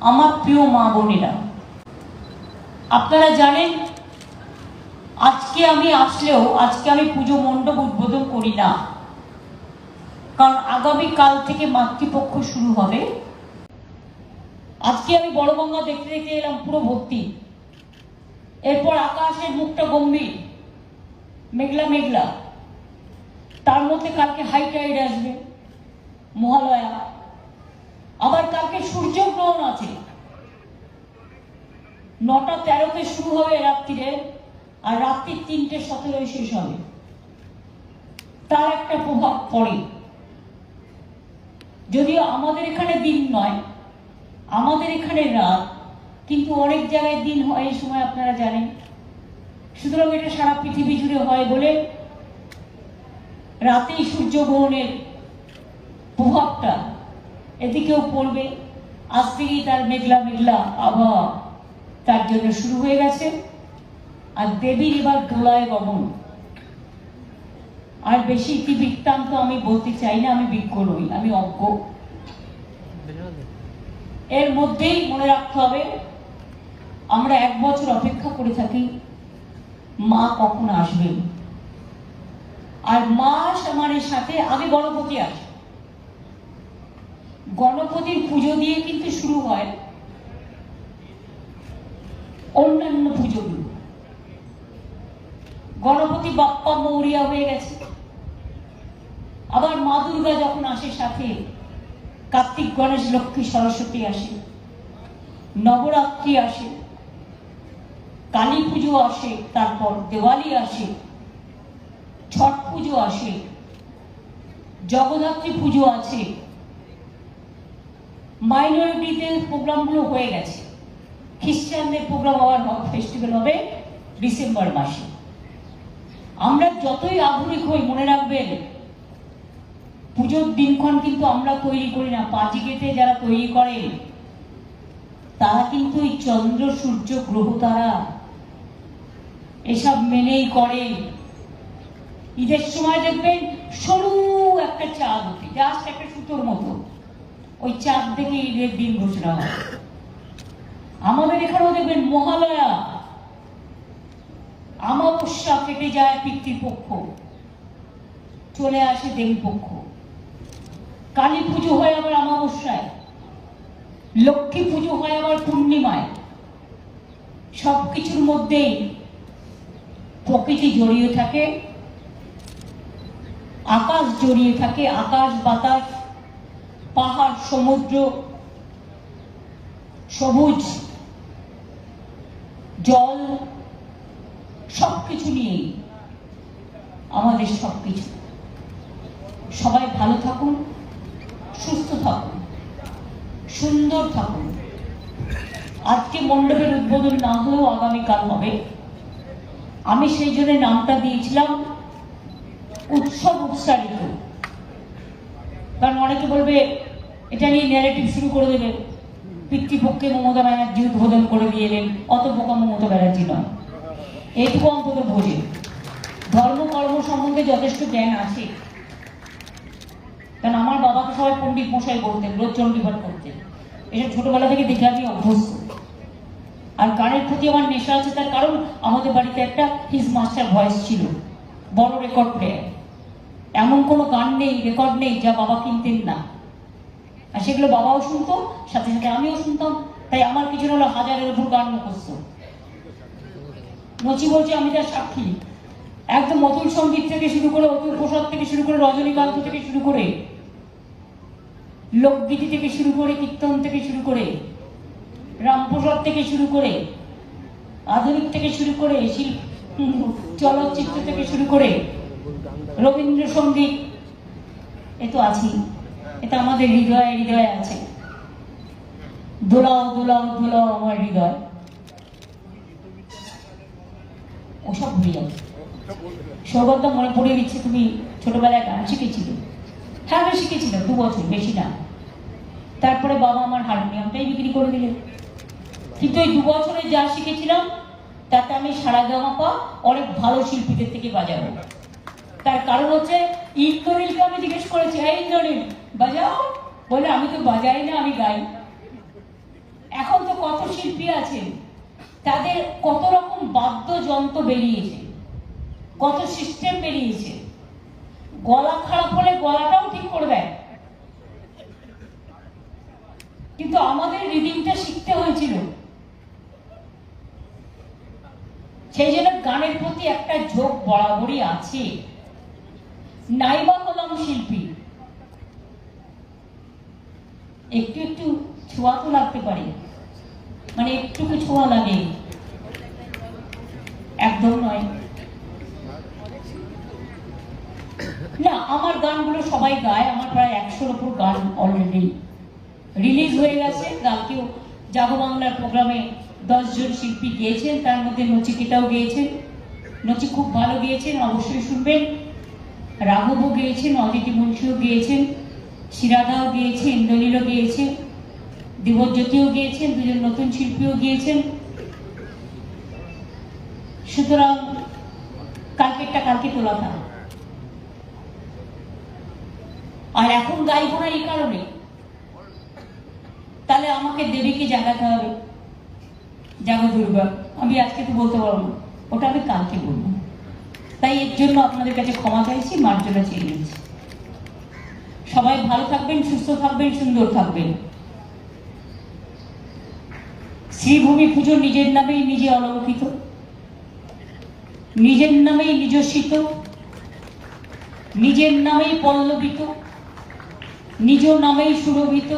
আমার প্রিয় মা বোনেরা, আপনারা জানেন, আজকে আমি আসলেও, আজকে আমি পুজো মণ্ডপ উদ্বোধন করি না। কারণ আগামী কাল থেকে মাতৃপক্ষ শুরু হবে। আজকে আমি বড় গঙ্গা দেখতে দেখতে এলাম পুরো ভর্তি। এরপর আকাশের মুখটা গম্ভীর, মেঘলা মেঘলা। তার মধ্যে কালকে হাই টাইড আসবে, মহালয়া। আবার কালকে সূর্যগ্রহণ আছে। নটা তেরোতে শুরু হবে রাত্রিরে, আর রাত্রি তিনটে সতেরোয় শেষ হবে। তার একটা প্রভাব পড়ে। যদিও আমাদের এখানে দিন নয়, আমাদের এখানে রাত, কিন্তু অনেক জায়গায় দিন হয় এই সময় আপনারা জানেন। সুতরাং এটা সারা পৃথিবী জুড়ে হয় বলে রাতেই সূর্যগ্রহণের প্রভাবটা এদিকেও পড়বে। আজ থেকেই তার মেঘলা মেঘলা আবহাওয়া। তার জন্য শুরু হয়ে গেছে। আর দেবীর এবার দোলায় গমন আর বেশি ইতি বৃত্তান্ত আমি বলতে চাই না, আমি বিজ্ঞ নই, আমি অজ্ঞ। এর মধ্যেই মনে রাখতে হবে, আমরা এক বছর অপেক্ষা করে থাকি, মা কখন আসবেন? আর মা সমানের সাথে আগে গণপতি আসে গণপতির পুজো দিয়ে কিন্তু শুরু হয় অন্যান্য পুজোগুলো গণপতি বাপ্পা মৌরিয়া হয়ে গেছে। আবার মা দুর্গা যখন আসে সাথে, কার্তিক গণেশ, লক্ষ্মী, সরস্বতী আসে, নবরাত্রি আসে, কালী পুজো আসে, তারপর দেওয়ালি আসে, ছট পুজো আসে, জগদ্ধাত্রী পুজো আছে মাইনরিটিদের প্রোগ্রামগুলো হয়ে গেছে। খ্রিস্টানদের প্রোগ্রাম আবার ফেস্টিভ্যাল হবে ডিসেম্বর মাসে। আমরা যতই আধুনিক হই, মনে রাখবেন, পুজোর দিনক্ষণ কিন্তু আমরা তৈরি করি না। পাঁচিকেতে যারা তৈরি করে, তারা কিন্তু এই চন্দ্র, সূর্য, গ্রহ তারা এসব মেনেই করে। ঈদের সময় দেখবেন সরু একটা চাঁদ ওঠে জাস্ট একটা সুতোর মতো। ওই চাঁদ দেখে ঈদের দিন ঘোষণা হয়। আমাদের এখানেও দেখবেন মহালয়া। আমাবস্যা কেটে যায় পিতৃপক্ষ চলে আসে দেবী পক্ষ। কালী পুজো হয় আবার আমাবস্যায়। লক্ষ্মী পুজো হয় আবার পূর্ণিমায়। সবকিছুর মধ্যেই প্রকৃতি জড়িয়ে থাকে। আকাশ জড়িয়ে থাকে, আকাশ, বাতাস পাহাড়, সমুদ্র, সবুজ, জল, সবকিছু নিয়েই আমাদের সবকিছু। সবাই ভালো থাকুন, সুস্থ থাকুন, সুন্দর থাকুন। আজকে মণ্ডপের উদ্বোধন না হলেও আগামীকাল হবে। আমি সেই জন্য নামটা দিয়েছিলাম, উৎসব উৎসারিত। কারণ অনেকে বলবে এটা নিয়ে ন্যারেটিভ শুরু করে দেবে পিতৃপক্ষে মমতা ব্যানার্জি উদ্বোধন করে দিয়ে এলেন অত বোকা মমতা ব্যানার্জি নয়। এইটুকু অন্তত বোঝে ধর্ম, কর্ম সম্বন্ধে যথেষ্ট জ্ঞান আছে। কারণ আমার বাবাকে সবাই পণ্ডিত মশাই বলতেন রোজ চণ্ডীপাঠ করতেন। এসব ছোটবেলা থেকে দেখে আমি অভ্যস্ত। আর গানের প্রতি আমার নেশা আছে, তার কারণ আমাদের বাড়িতে একটা হিজ মাস্টার ভয়েস ছিল, বড় রেকর্ড প্লেয়ার এমন কোনো গান নেই, রেকর্ড নেই যা বাবা কিনতেন না। আর সেগুলো বাবাও শুনতো, সাথে সাথে আমিও শুনতাম। তাই আমার কিছু হলো হাজারের উপর গান মুখস্থ। নচি বলছে, আমি তার সাক্ষী। একদম অতুল সংগীত থেকে শুরু করে, অতুল প্রসাদ থেকে শুরু করে, রজনীকান্ত থেকে শুরু করে, লোকগীতি থেকে শুরু করে, কীর্তন থেকে শুরু করে, রামপ্রসাদ থেকে শুরু করে, আধুনিক থেকে শুরু করে শিল্প চলচ্চিত্র থেকে শুরু করে, রবীন্দ্রসঙ্গীত এ তো আছেই। এটা আমাদের হৃদয়ে হৃদয়ে আছে। দোলাও দোলাও দোলাও আমার হৃদয়। ওসব ভুলে যাবে মনে পড়ে দিচ্ছে, তুমি ছোটবেলায় গান শিখেছিলে। হ্যাঁ আমি শিখেছিলাম, দু বছর, বেশি না। তারপরে বাবা আমার হারমোনিয়ামটাই বিক্রি করে দিলেন। কিন্তু ওই দু বছরে যা শিখেছিলাম, তাতে আমি সারা গামাপা অনেক ভালো শিল্পীদের থেকে বাজাবো। তার কারণ হচ্ছে ইন্দ্রনীলকে আমি জিজ্ঞেস করেছি হ্যাঁ ইন্দ্রনীল, বাজাও? বলে, আমি তো বাজাই না, আমি গাই। কণ্ঠশিল্পী আছেন তাদের কত রকম বাদ্যযন্ত্র বেরিয়েছে, কত সিস্টেম বেরিয়েছে। গলা খারাপ হলে গলাটাও ঠিক করে দেয় কিন্তু আমাদের রিডিংটা শিখতে হয়েছিল। সেই জন্য গানের প্রতি একটা ঝোঁক বরাবরই আছে। নাইবা হলাম শিল্পী। একটু একটু ছোঁয়া তো লাগতে পারে। মানে একটুকু ছোঁয়া লাগে। একদম নয়। না, আমার গানগুলো সবাই গায়। আমার প্রায় একশোর ওপর গান অলরেডি রিলিজ হয়ে গেছে। কালকেও জাগো বাংলার প্রোগ্রামে দশজন শিল্পী গিয়েছেন। তার মধ্যে নচিকেতাও গিয়েছেন। নচি খুব ভালো গিয়েছেন। অবশ্যই শুনবেন। রাঘবও গিয়েছেন, অদিতি মুন্সিও গিয়েছেন শিরাদাও গিয়েছে, ইন্দ্রনীলও গিয়েছে দিবজ্যোতিও গিয়েছেন, দুজন নতুন শিল্পীও গিয়েছেন। সুতরাং কালকেরটা কালকে তোলা থাক আর এখন গাইব না এই কারণে। তাহলে আমাকে দেবীকে জাগাতে হবে। জাগো দুর্গা, আমি আজকে তো বলতে পারব না, ওটা আমি কালকে বলব। তাই এর জন্য আপনাদের কাছে ক্ষমা চাইছি, মার্জনা চেয়ে নিয়েছি। সবাই ভালো থাকবেন, সুস্থ থাকবেন, সুন্দর থাকবেন। শ্রীভূমি পুজো নিজের নামেই নিজে অলৌকিত নিজের নামেই নিজস্বিত। নিজের নামেই পল্লবিত। নিজ নামেই সুরভিত।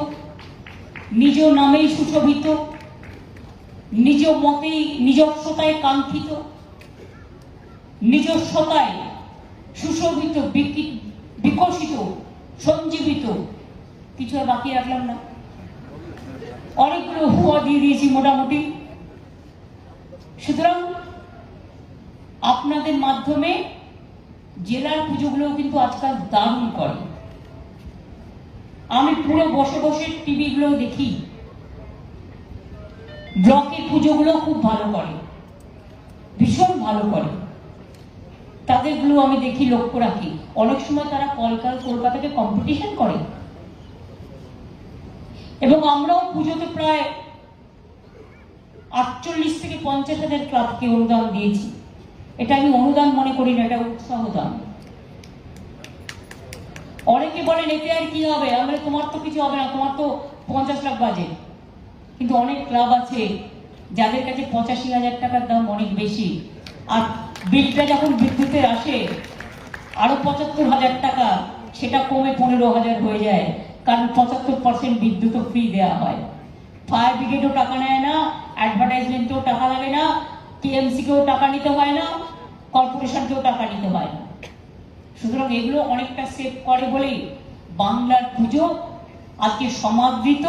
নিজ নামেই সুশোভিত। নিজ মতেই নিজস্বতায় কাঙ্ক্ষিত। নিজস্বতায় সুশোভিত বিকশিত, সঞ্জীবিত। কিছু আর বাকি রাখলাম না। অনেকগুলো হুয়া দিয়ে দিয়েছি মোটামুটি। সুতরাং আপনাদের মাধ্যমে জেলার পুজোগুলো কিন্তু আজকাল দারুণ করে। আমি পুরো বসে বসে টিভিগুলো দেখি। ব্লকের পুজোগুলো খুব ভালো করে। ভীষণ ভালো করে। তাদেরগুলো আমি দেখি, লক্ষ্য রাখি। অনেক সময় তারা কলকাতা, কলকাতাকে কম্পিটিশন করে। এবং আমরাও পুজোতে প্রায় আটচল্লিশ থেকে পঞ্চাশ হাজার ক্লাবকে অনুদান দিয়েছি। এটা আমি অনুদান মনে করি না, এটা উৎসাহ দান। অনেকে বলেন, এতে আর কি হবে? আমরা তোমার তো কিছু হবে না, তোমার তো পঞ্চাশ লাখ বাজেট কিন্তু অনেক ক্লাব আছে যাদের কাছে পঁচাশি হাজার টাকার দাম অনেক বেশি। আর বিলটা যখন বিদ্যুতের আসে, আরও পঁচাত্তর হাজার টাকা, সেটা কমে পনেরো হাজার হয়ে যায়, কারণ পঁচাত্তর পার্সেন্ট বিদ্যুৎও ফ্রি দেওয়া হয়। ফায়ার ব্রিগেডও টাকা নেয় না অ্যাডভার্টাইজমেন্টেও টাকা লাগে না টিএমসিকেও টাকা নিতে হয় না কর্পোরেশনকেও টাকা নিতে হয়। না সুতরাং এগুলো অনেকটা সেভ করে বলেই বাংলার পুজো আজকে সমাদৃত,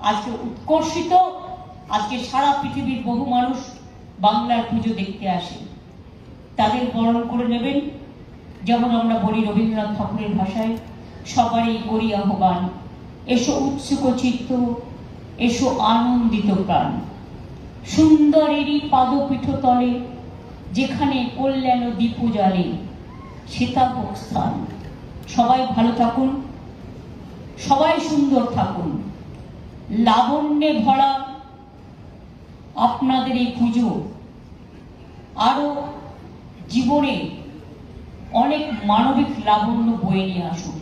আজকে উৎকর্ষিত, আজকে সারা পৃথিবীর বহু মানুষ বাংলার পুজো দেখতে আসে। তাদের বরণ করে নেবেন। যেমন আমরা বলি রবীন্দ্রনাথ ঠাকুরের ভাষায়, সবারই করি আহ্বান, এসো উৎসুক চিত্ত, এসো আনন্দিত প্রাণ। সুন্দরেরই পাদপীঠ তলে, যেখানে কল্যাণ দীপ জ্বালে সীতাভোগ স্থান। সবাই ভালো থাকুন, সবাই সুন্দর থাকুন। লাবণ্যে ভরা আপনাদের এই পুজো, আরও জীবনে অনেক মানবিক লাবণ্য বয়ে নিয়ে আসুন